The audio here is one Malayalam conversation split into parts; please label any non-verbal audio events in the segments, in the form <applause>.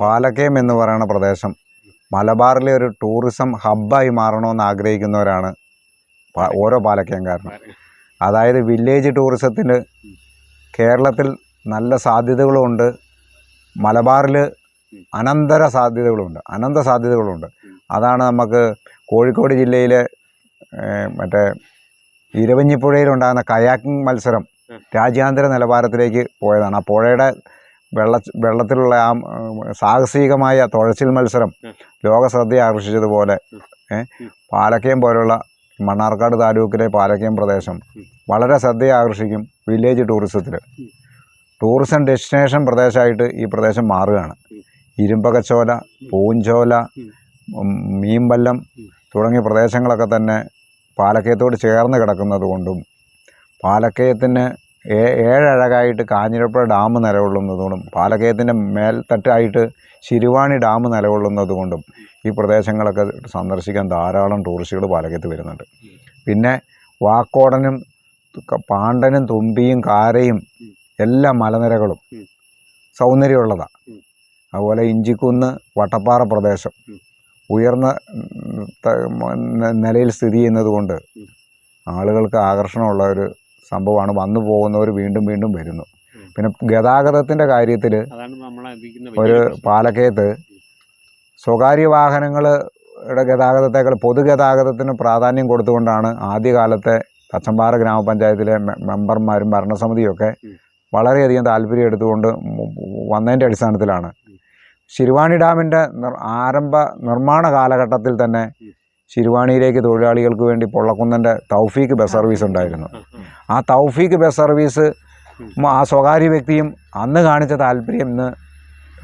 പാലക്കയം എന്ന് പറയുന്ന പ്രദേശം മലബാറിലെ ഒരു ടൂറിസം ഹബ്ബായി മാറണമെന്ന് ആഗ്രഹിക്കുന്നവരാണ് ഓരോ പാലക്കയം പാലക്കയംകാരനും അതായത് വില്ലേജ് ടൂറിസത്തിന് കേരളത്തിൽ നല്ല സാധ്യതകളുമുണ്ട് മലബാറിൽ അനന്തര സാധ്യതകളുണ്ട് അനന്ത സാധ്യതകളുണ്ട്. അതാണ് നമുക്ക് കോഴിക്കോട് ജില്ലയിലെ മറ്റേ ഇരവഞ്ഞിപ്പുഴയിലുണ്ടാകുന്ന കയാക്കിംഗ് മത്സരം രാജ്യാന്തര നിലവാരത്തിലേക്ക് പോയതാണ്. ആ പുഴയുടെ വെള്ള വെള്ളത്തിലുള്ള ആ സാഹസികമായ തുഴച്ചിൽ മത്സരം ലോക ശ്രദ്ധ ആകർഷിച്ചതുപോലെ. പാലക്കയം പോലുള്ള മണ്ണാർക്കാട് താലൂക്കിലെ പാലക്കയം പ്രദേശം വളരെ ശ്രദ്ധ ആകർഷിക്കും വില്ലേജ് ടൂറിസത്തിൽ. ടൂറിസം ഡെസ്റ്റിനേഷൻ പ്രദേശമായിട്ട് ഈ പ്രദേശം മാറുകയാണ്. ഇരുമ്പകച്ചോല പൂഞ്ചോല മീൻവല്ലം തുടങ്ങിയ പ്രദേശങ്ങളൊക്കെ തന്നെ പാലക്കയത്തോട് ചേർന്ന് കിടക്കുന്നത് കൊണ്ടും പാലക്കയത്തിന് ഏഴഴകായിട്ട് കാഞ്ഞിരപ്പുഴ ഡാം നിലകൊള്ളുന്നതുകൊണ്ടും പാലക്കയത്തിന്റെ മേൽത്തട്ടായിട്ട് ശിരുവാണി ഡാം നിലകൊള്ളുന്നതുകൊണ്ടും ഈ പ്രദേശങ്ങളൊക്കെ സന്ദർശിക്കാൻ ധാരാളം ടൂറിസ്റ്റുകൾ പാലക്കയത്ത് വരുന്നുണ്ട് പിന്നെ വാക്കോടനും പാണ്ടനും തുമ്പിയും കാരയും. എല്ലാ മലനിരകളും. സൗന്ദര്യമുള്ളതാണ് അതുപോലെ ഇഞ്ചിക്കുന്ന് വട്ടപ്പാറ പ്രദേശം ഉയർന്ന നിലയിൽ സ്ഥിതി ചെയ്യുന്നത് കൊണ്ട്. ആളുകൾക്ക് ആകർഷണമുള്ള ഒരു സംഭവമാണ് വന്നു പോകുന്നവർ വീണ്ടും വീണ്ടും വരുന്നു പിന്നെ ഗതാഗതത്തിന്റെ കാര്യത്തിൽ ഒരു. പാലക്കയത്ത് സ്വകാര്യ വാഹനങ്ങളുടെ ഗതാഗതത്തേക്കാൾ പൊതുഗതാഗതത്തിന് പ്രാധാന്യം കൊടുത്തുകൊണ്ടാണ് ആദ്യകാലത്തെ തച്ചമ്പാറ ഗ്രാമപഞ്ചായത്തിലെ മെമ്പർമാരും ഭരണസമിതിയൊക്കെ. വളരെയധികം താല്പര്യം എടുത്തുകൊണ്ട് വന്നതിന്റെ അടിസ്ഥാനത്തിലാണ് ശിരുവാണി ഡാമിന്റെ ആരംഭ നിർമ്മാണ കാലഘട്ടത്തിൽ തന്നെ. ശിരുവാണിയിലേക്ക് തൊഴിലാളികൾക്ക് വേണ്ടി പൊള്ളക്കുന്നന്റെ തൗഫീക്ക് ബസ് സർവീസ് ഉണ്ടായിരുന്നു. ആ, തൗഫീക്ക് ബസ് സർവീസ് ആ സ്വകാര്യ വ്യക്തിയും അന്ന് കാണിച്ച താല്പര്യം ഇന്ന്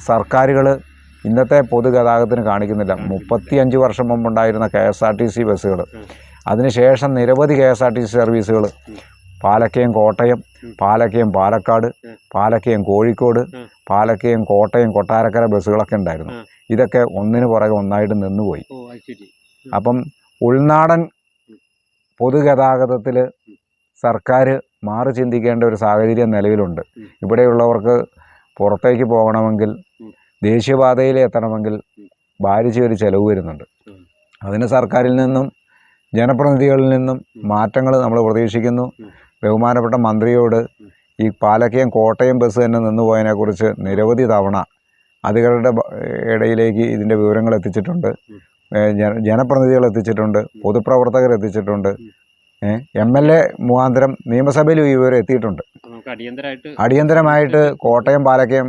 സർക്കാരുകൾ ഇന്നത്തെ പൊതുഗതാഗതത്തിന് കാണിക്കുന്നില്ല. മുപ്പത്തിയഞ്ച് വർഷം മുമ്പുണ്ടായിരുന്ന K S R T C ബസ്സുകൾ. അതിനുശേഷം നിരവധി K S R T C സർവീസുകൾ പാലക്കയം കോട്ടയം പാലക്കയം പാലക്കാട് പാലക്കയം കോഴിക്കോട് പാലക്കയം കോട്ടയം കൊട്ടാരക്കര ബസ്സുകളൊക്കെ ഉണ്ടായിരുന്നു. ഇതൊക്കെ ഒന്നിനു പുറകെ ഒന്നായിട്ട് നിന്നുപോയി. അപ്പം ഉൾനാടൻ പൊതുഗതാഗതത്തിൽ സർക്കാർ മാറി ചിന്തിക്കേണ്ട ഒരു സാഹചര്യം നിലവിലുണ്ട്. ഇവിടെയുള്ളവർക്ക് പുറത്തേക്ക് പോകണമെങ്കിൽ. ദേശീയപാതയിൽ എത്തണമെങ്കിൽ. ഭാരിച്ച ഒരു ചിലവ് വരുന്നുണ്ട്. അതിന് സർക്കാരിൽ നിന്നും ജനപ്രതിനിധികളിൽ നിന്നും മാറ്റങ്ങൾ നമ്മൾ പ്രതീക്ഷിക്കുന്നു. ബഹുമാനപ്പെട്ട മന്ത്രിയോട് ഈ പാലക്കയം കോട്ടയം ബസ് തന്നെ നിന്നുപോയതിനെക്കുറിച്ച് നിരവധി തവണ അധികൃതരുടെ ഇടയിലേക്ക് ഇതിന്റെ വിവരങ്ങൾ എത്തിച്ചിട്ടുണ്ട്. ജനപ്രതിനിധികൾ എത്തിച്ചിട്ടുണ്ട് പൊതുപ്രവർത്തകർ എത്തിച്ചിട്ടുണ്ട്. എം എൽ എ മുഖാന്തരം നിയമസഭയിലും വിവരം എത്തിയിട്ടുണ്ട്. അടിയന്തരമായിട്ട് കോട്ടയം പാലക്കയം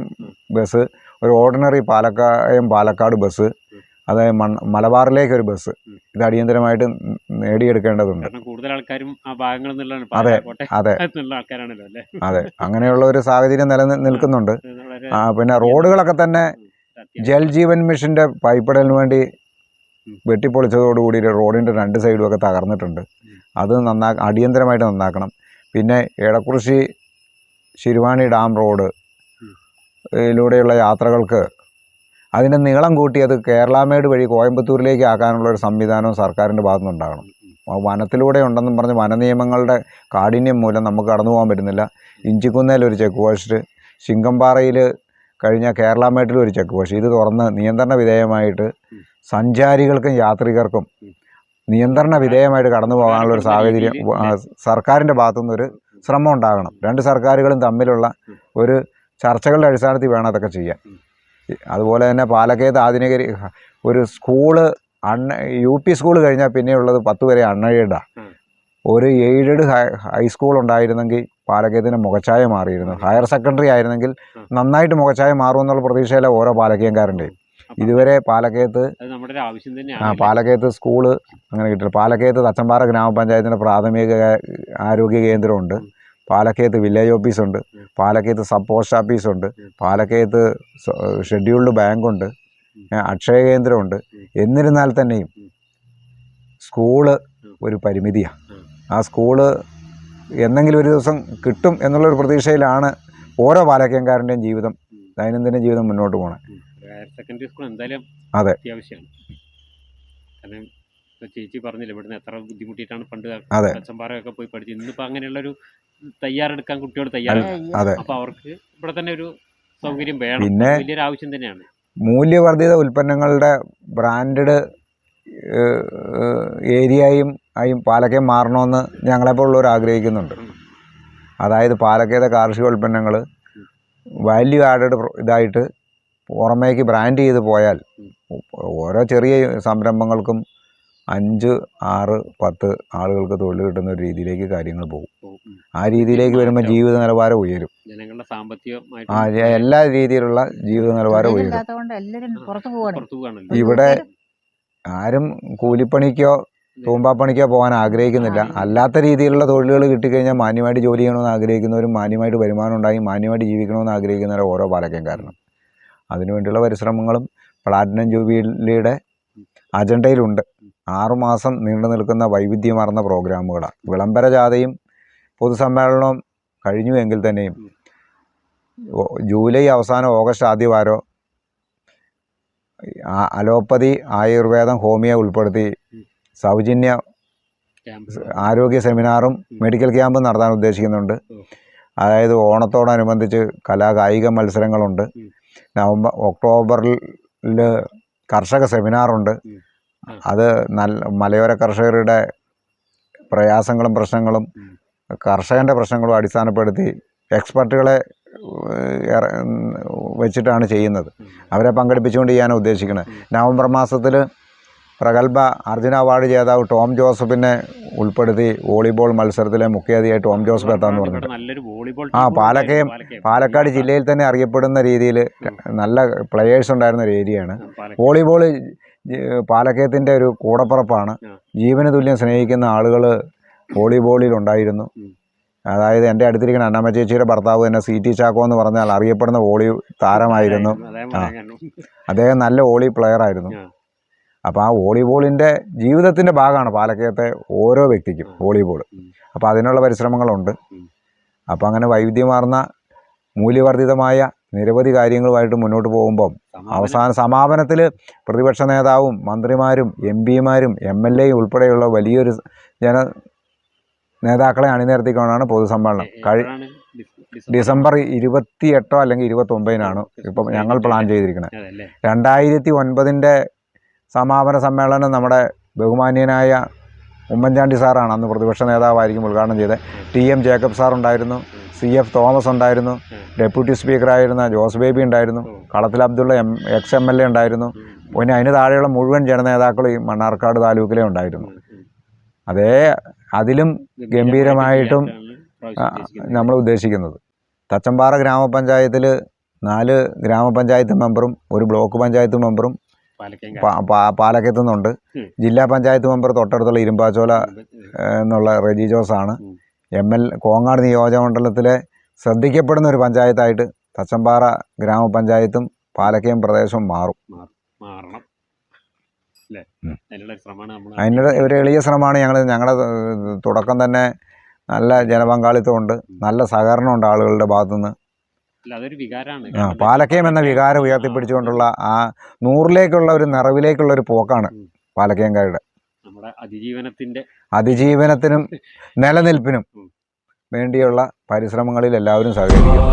ബസ് ഒരു ഓർഡിനറി പാലക്കയം പാലക്കാട് ബസ് അതായത് മലബാറിലേക്ക് ഒരു ബസ്. ഇത് അടിയന്തരമായിട്ട് നേടിയെടുക്കേണ്ടതുണ്ട്. കൂടുതൽ ആൾക്കാരും ആ ഭാഗങ്ങളിൽ അതെ, അതെ. അതെ അങ്ങനെയുള്ള ഒരു സാഹചര്യം നില നിൽക്കുന്നുണ്ട്. ഇത് വളരെ ആ, പിന്നെ റോഡുകളൊക്കെ തന്നെ ജൽജീവൻ ജൽ ജീവൻ മിഷന്റെ പൈപ്പിടലിന് വേണ്ടി. വെട്ടിപ്പൊളിച്ചതോടുകൂടി റോഡിന്റെ രണ്ട് സൈഡും ഒക്കെ തകർന്നിട്ടുണ്ട് അത് നന്നാ അടിയന്തരമായിട്ട് നന്നാക്കണം. പിന്നെ എടക്കുറിശി ശിരുവാണി ഡാം റോഡ് ഇതിലൂടെയുള്ള യിലൂടെയുള്ള യാത്രകൾക്ക് അതിന്റെ നീളം കൂട്ടി അത് കേരളാമേട് വഴി കോയമ്പത്തൂരിലേക്ക് ആക്കാനുള്ള ഒരു സംവിധാനവും സർക്കാരിന്റെ ഭാഗത്തുനിന്നുണ്ടാകണം. ഉം, ഉം. വനത്തിലൂടെ ഉണ്ടെന്നും പറഞ്ഞ് വനനിയമങ്ങളുടെ കാഠിന്യം മൂലം നമുക്ക് കടന്നു പോകാൻ പറ്റുന്നില്ല. ഇഞ്ചിക്കുന്നേൽ ഒരു ചെക്ക് പോസ്റ്റ് ശിങ്കമ്പാറയിൽ കഴിഞ്ഞ കേരള മേട്ടിൽ ഒരു ചെക്ക് പോസ്റ്റ്. ഇത് തുറന്ന് നിയന്ത്രണ വിധേയമായിട്ട് സഞ്ചാരികൾക്കും യാത്രികർക്കും നിയന്ത്രണ വിധേയമായിട്ട് കടന്നു പോകാനുള്ള ഒരു സാഹചര്യം സർക്കാരിന്റെ ഭാഗത്തുനിന്ന് ഒരു ശ്രമം ഉണ്ടാകണം. രണ്ട് സർക്കാരുകളും തമ്മിലുള്ള ഒരു ചർച്ചകളുടെ അടിസ്ഥാനത്തിൽ വേണം അതൊക്കെ ചെയ്യാൻ. അതുപോലെ തന്നെ പാലക്കയത്ത് ആധുനികരി ഒരു സ്കൂൾ അണ്ണ യു പി സ്കൂൾ കഴിഞ്ഞാൽ പിന്നെയുള്ളത് പത്ത് വരെ അൺഎയ്ഡാണ്. ഒരു എയ്ഡഡ് ഹൈ ഹൈസ്കൂൾ ഉണ്ടായിരുന്നെങ്കിൽ പാലക്കയത്തിന് മുഖച്ഛായ മാറിയിരുന്നു. ഹയർ സെക്കൻഡറി ആയിരുന്നെങ്കിൽ നന്നായിട്ട് മുഖച്ഛായ മാറുമെന്നുള്ള പ്രതീക്ഷയിലെ ഓരോ പാലക്കയംകാരന്റെയും ഇതുവരെ പാലക്കയത്ത് ആ പാലക്കയത്ത് സ്കൂൾ അങ്ങനെ കിട്ടില്ല പാലക്കയത്ത് തച്ചമ്പാറ ഗ്രാമപഞ്ചായത്തിന്റെ പ്രാഥമിക ആരോഗ്യ കേന്ദ്രമുണ്ട്. പാലക്കയത്ത് വില്ലേജ് ഓഫീസുണ്ട്. പാലക്കയത്ത് സബ് പോസ്റ്റ് ഓഫീസുണ്ട്. പാലക്കയത്ത് ഷെഡ്യൂൾഡ് ബാങ്കുണ്ട്. അക്ഷയ കേന്ദ്രമുണ്ട്. എന്നിരുന്നാൽ തന്നെയും. സ്കൂൾ ഒരു പരിമിതിയാണ് ആ സ്കൂൾ എന്നെങ്കിലും ഒരു ദിവസം കിട്ടും എന്നുള്ളൊരു പ്രതീക്ഷയിലാണ് ഓരോ പാലക്കയംകാരന്റെയും ജീവിതം ദൈനംദിന ജീവിതം മുന്നോട്ട് പോകണം സെക്കൻഡറി സ്കൂൾ എന്തായാലും അതെ. അത്യാവശ്യമാണ് കാരണം ചേച്ചി പറഞ്ഞില്ല ഇവിടുന്ന് എത്ര ബുദ്ധിമുട്ടിയിട്ടാണ് പണ്ട്. അച്ഛൻപാറയൊക്കെ പോയി പഠിച്ചത്. ഇന്നിപ്പോ അങ്ങനെയുള്ളൊരു തയ്യാറെടുക്കാൻ കുട്ടിയോട് തയ്യാറാണ്. അപ്പോൾ അവർക്ക് ഇവിടെ തന്നെ ഒരു സൗകര്യം വേണം. പിന്നെ- വലിയൊരു ആവശ്യം തന്നെയാണ്. മൂല്യവർദ്ധിത ഉൽപ്പന്നങ്ങളുടെ ബ്രാൻഡഡ് ഏരിയയും ആയും പാലക്കയം മാറണമെന്ന് ഞങ്ങളെപ്പോലുള്ളവർ ആഗ്രഹിക്കുന്നുണ്ട്. അതായത് പാലക്കയത്തെ കാർഷിക ഉൽപ്പന്നങ്ങൾ വാല്യൂ ആഡഡ് ഇതായിട്ട് പുറമേക്ക് ബ്രാൻഡ് ചെയ്ത് പോയാൽ ഓരോ ചെറിയ സംരംഭങ്ങൾക്കും അഞ്ച് ആറ് പത്ത് ആളുകൾക്ക് തൊഴിൽ കിട്ടുന്ന ഒരു രീതിയിലേക്ക് കാര്യങ്ങൾ പോകും. ആ രീതിയിലേക്ക് വരുമ്പോൾ ജീവിത നിലവാരം ഉയരും. ജനങ്ങളുടെ സാമ്പത്തികമായിട്ട് ആ എല്ലാ രീതിയിലുള്ള ജീവിത നിലവാരം ഉയരും. ഇവിടെ ആരും കൂലിപ്പണിക്കോ തൂമ്പാപ്പണിക്കോ പോകാൻ ആഗ്രഹിക്കുന്നില്ല. അല്ലാത്ത രീതിയിലുള്ള തൊഴിലുകൾ കിട്ടിക്കഴിഞ്ഞാൽ മാന്യമായിട്ട് ജോലി ചെയ്യണമെന്ന് ആഗ്രഹിക്കുന്നവരും മാന്യമായിട്ട് വരുമാനം ഉണ്ടായി മാന്യമായിട്ട് ജീവിക്കണമെന്ന് ആഗ്രഹിക്കുന്നവരും ഓരോ പാലക്കയം കാരണം അതിനുവേണ്ടിയുള്ള പരിശ്രമങ്ങളും പ്ലാറ്റിനം ജൂബിലിയുടെ അജണ്ടയിലുണ്ട്. ആറുമാസം നീണ്ടു നിൽക്കുന്ന വൈവിധ്യമാർന്ന പ്രോഗ്രാമുകളാണ്. വിളംബര ജാഥയും പൊതുസമ്മേളനവും കഴിഞ്ഞു എങ്കിൽ തന്നെയും ജൂലൈ അവസാനം ഓഗസ്റ്റ് ആദ്യവാരോ അലോപ്പതി ആയുർവേദം ഹോമിയോ ഉൾപ്പെടുത്തി സൗജന്യ ആരോഗ്യ സെമിനാറും മെഡിക്കൽ ക്യാമ്പും നടത്താൻ ഉദ്ദേശിക്കുന്നുണ്ട്. അതായത് ഓണത്തോടനുബന്ധിച്ച് കലാ കായിക മത്സരങ്ങളുണ്ട്. നവംബർ ഒക്ടോബറിൽ കർഷക സെമിനാറുണ്ട്. അത് നല്ല മലയോര കർഷകരുടെ പ്രയാസങ്ങളും പ്രശ്നങ്ങളും. കർഷകന്റെ പ്രശ്നങ്ങളും അടിസ്ഥാനപ്പെടുത്തി എക്സ്പെർട്ടുകളെ വെച്ചിട്ടാണ് ചെയ്യുന്നത്. അവരെ പങ്കെടുപ്പിച്ചുകൊണ്ട് ചെയ്യാനാണ് ഉദ്ദേശിക്കുന്നത് നവംബർ മാസത്തിൽ പ്രഗത്ഭ അർജുന അവാർഡ് ജേതാവ് ടോം ജോസഫിനെ ഉൾപ്പെടുത്തി വോളിബോൾ മത്സരത്തിലെ മുഖ്യാതിയായി ടോം ജോസഫ് എത്താന്ന് പറഞ്ഞു ആ, പാലക്കയം- പാലക്കാട് ജില്ലയിൽ തന്നെ അറിയപ്പെടുന്ന രീതിയിൽ നല്ല പ്ലെയേഴ്സ് ഉണ്ടായിരുന്ന ഒരു ഏരിയയാണ് വോളിബോൾ പാലക്കയത്തിന്റെ ഒരു കൂടപ്പുറപ്പാണ്. ജീവന് തുല്യം സ്നേഹിക്കുന്ന ആളുകൾ വോളിബോളിൽ ഉണ്ടായിരുന്നു. അതായത് എന്റെ അടുത്തിരിക്കുന്ന അന്നമ്മ ചേച്ചിയുടെ ഭർത്താവ് തന്നെ സി ടി ചാക്കോ എന്ന് പറഞ്ഞാൽ അറിയപ്പെടുന്ന വോളി താരമായിരുന്നു. ആ. അദ്ദേഹം നല്ല വോളി പ്ലെയർ ആയിരുന്നു. അപ്പോൾ ആ വോളിബോളിന്റെ ജീവിതത്തിന്റെ ഭാഗമാണ് പാലക്കയത്തെ ഓരോ വ്യക്തിക്കും. വോളിബോൾ. അപ്പോൾ അതിനുള്ള പരിശ്രമങ്ങളുണ്ട്. അപ്പോൾ അങ്ങനെ വൈവിധ്യമാർന്ന മൂല്യവർദ്ധിതമായ നിരവധി കാര്യങ്ങളുമായിട്ട് മുന്നോട്ട് പോകുമ്പം അവസാന സമാപനത്തിൽ പ്രതിപക്ഷ നേതാവും മന്ത്രിമാരും എം പിമാരും എം എൽ എയും ഉൾപ്പെടെയുള്ള വലിയൊരു ജന നേതാക്കളെ അണിനിരത്തിക്കൊണ്ടാണ് പൊതുസമ്മേളനം. കഴി ഡിസംബർ ഇരുപത്തി എട്ടോ അല്ലെങ്കിൽ ഇരുപത്തൊമ്പതിനാണ് ഇപ്പം ഞങ്ങൾ പ്ലാൻ ചെയ്തിരിക്കുന്നത് രണ്ടായിരത്തി ഒൻപതിന്റെ സമാപന സമ്മേളനം നമ്മുടെ ബഹുമാന്യനായ ഉമ്മൻചാണ്ടി സാറാണ് അന്ന് പ്രതിപക്ഷ നേതാവായിരിക്കും ഉദ്ഘാടനം ചെയ്തത് ടി എം ജേക്കബ് സാർ ഉണ്ടായിരുന്നു സി എഫ് തോമസ് ഉണ്ടായിരുന്നു ഡെപ്യൂട്ടി സ്പീക്കറായിരുന്ന ജോസ് ബേബി ഉണ്ടായിരുന്നു. Kalathil Abdullah M ex M L A ഉണ്ടായിരുന്നു. പിന്നെ അതിന് താഴെയുള്ള മുഴുവൻ ജനനേതാക്കളും ഈ മണ്ണാർക്കാട് താലൂക്കിലെ ഉണ്ടായിരുന്നു. അതേ അതിലും ഗംഭീരമായിട്ടും. നമ്മൾ ഉദ്ദേശിക്കുന്നത് തച്ചമ്പാറ ഗ്രാമപഞ്ചായത്തിൽ നാല് ഗ്രാമപഞ്ചായത്ത് മെമ്പറും ഒരു ബ്ലോക്ക് പഞ്ചായത്ത് മെമ്പറും പാലക്കയം പാ- പാ- പാലക്കയത്തു നിന്നുണ്ട്. ജില്ലാ പഞ്ചായത്ത് മെമ്പർ തൊട്ടടുത്തുള്ള ഇരുമ്പാച്ചോല എന്നുള്ള റെജി ജോസാണ്. എം എൽ കോങ്ങാട് നിയോജകമണ്ഡലത്തിലെ ശ്രദ്ധിക്കപ്പെടുന്ന ഒരു പഞ്ചായത്തായിട്ട് തച്ചമ്പാറ ഗ്രാമപഞ്ചായത്തും പാലക്കയം പ്രദേശവും മാറും. അതിന്റെ ഒരു എളിയ ശ്രമമാണ് ഞങ്ങൾ ഞങ്ങളുടെ തുടക്കം തന്നെ നല്ല ജനപങ്കാളിത്തമുണ്ട്. നല്ല സഹകരണമുണ്ട് ആളുകളുടെ ഭാഗത്തുനിന്ന്. പാലക്കയം എന്ന വികാരം ഉയർത്തിപ്പിടിച്ചുകൊണ്ടുള്ള ആ നൂറിലേക്കുള്ള ഒരു നിറവിലേക്കുള്ള ഒരു പോക്കാണ് ഉം. പാലക്കയംകാരുടെ. നമ്മുടെ അതിജീവനത്തിന്റെ അതിജീവനത്തിനും <laughs> നിലനിൽപ്പിനും വേണ്ടിയുള്ള പരിശ്രമങ്ങളിൽ എല്ലാവരും സഹകരിക്കും.